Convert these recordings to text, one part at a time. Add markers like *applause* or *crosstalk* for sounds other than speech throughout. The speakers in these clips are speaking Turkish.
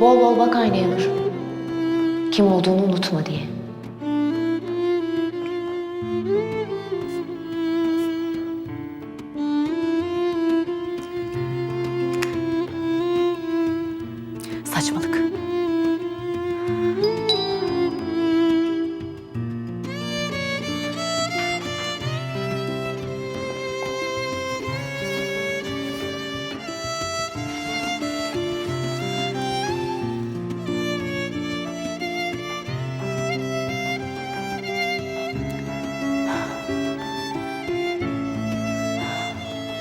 Bol bol bak aynaya Nur. Kim olduğunu unutma diye. Saçmalık.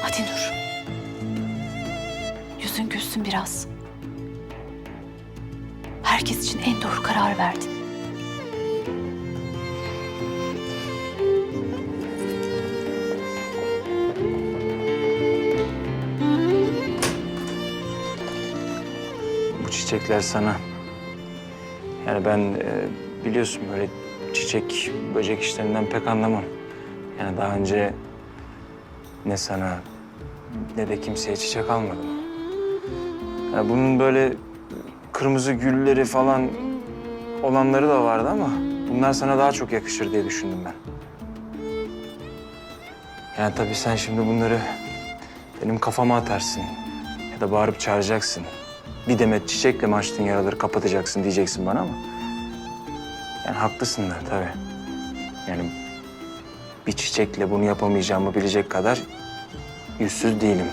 Hadi Nur. Yüzün gülsün biraz. Herkes için en doğru karar verdin. Bu çiçekler sana. Yani ben e, biliyorsun böyle çiçek, böcek işlerinden pek anlamam. Yani daha önce ne sana ne de kimseye çiçek almadım. Yani bunun böyle kırmızı gülleri falan olanları da vardı ama bunlar sana daha çok yakışır diye düşündüm ben. Yani tabii sen şimdi bunları benim kafama atarsın ya da bağırıp çağıracaksın. Bir demet çiçekle mi yaraları kapatacaksın diyeceksin bana ama... Yani haklısın da tabii. Yani bir çiçekle bunu yapamayacağımı bilecek kadar yüzsüz değilim.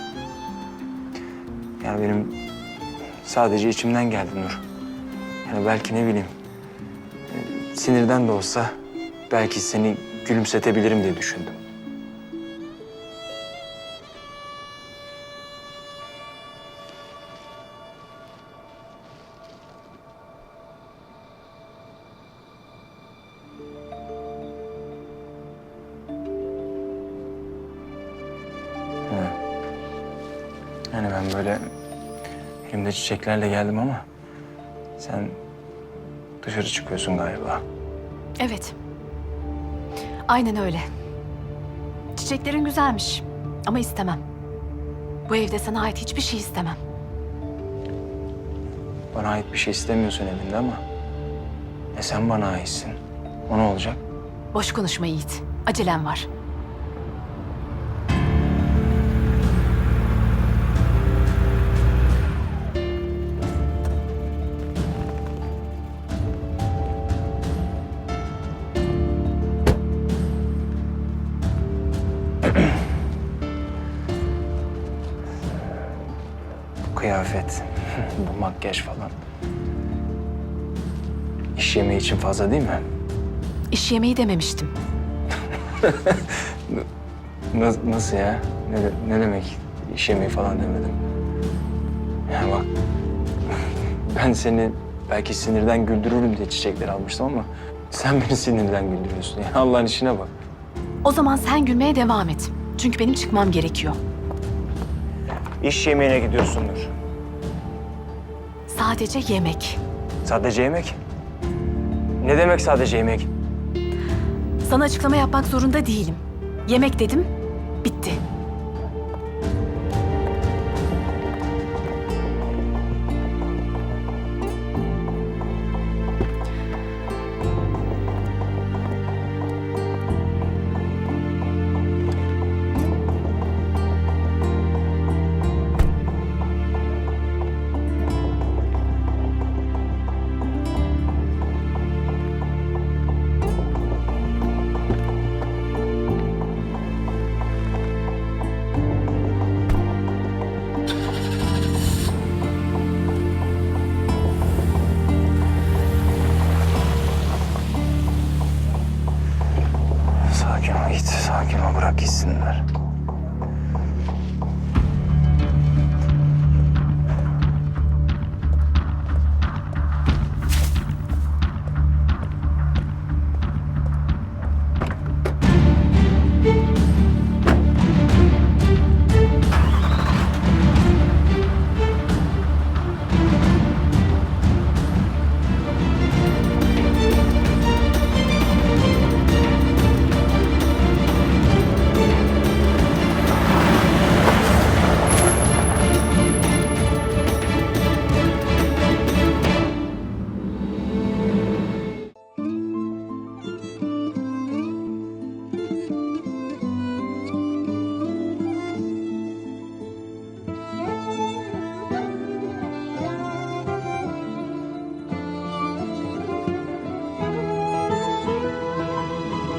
Yani benim sadece içimden geldi Nur. Yani belki ne bileyim e, sinirden de olsa belki seni gülümsetebilirim diye düşündüm. Yani ben böyle elimde çiçeklerle geldim ama sen dışarı çıkıyorsun galiba. Evet. Aynen öyle. Çiçeklerin güzelmiş ama istemem. Bu evde sana ait hiçbir şey istemem. Bana ait bir şey istemiyorsun evinde ama e sen bana aitsin. O ne olacak? Boş konuşma Yiğit. Acelem var. Kıyafet, bu makyaj falan. İş yemeği için fazla değil mi? İş yemeği dememiştim. *laughs* Na- nasıl ya? Ne, de- ne demek iş yemeği falan demedim. Ya bak *laughs* ben seni belki sinirden güldürürüm diye çiçekler almıştım ama sen beni sinirden güldürüyorsun. Yani Allah'ın işine bak. O zaman sen gülmeye devam et. Çünkü benim çıkmam gerekiyor. İş yemeğine gidiyorsundur. Sadece yemek. Sadece yemek? Ne demek sadece yemek? Sana açıklama yapmak zorunda değilim. Yemek dedim, bitti. Sakin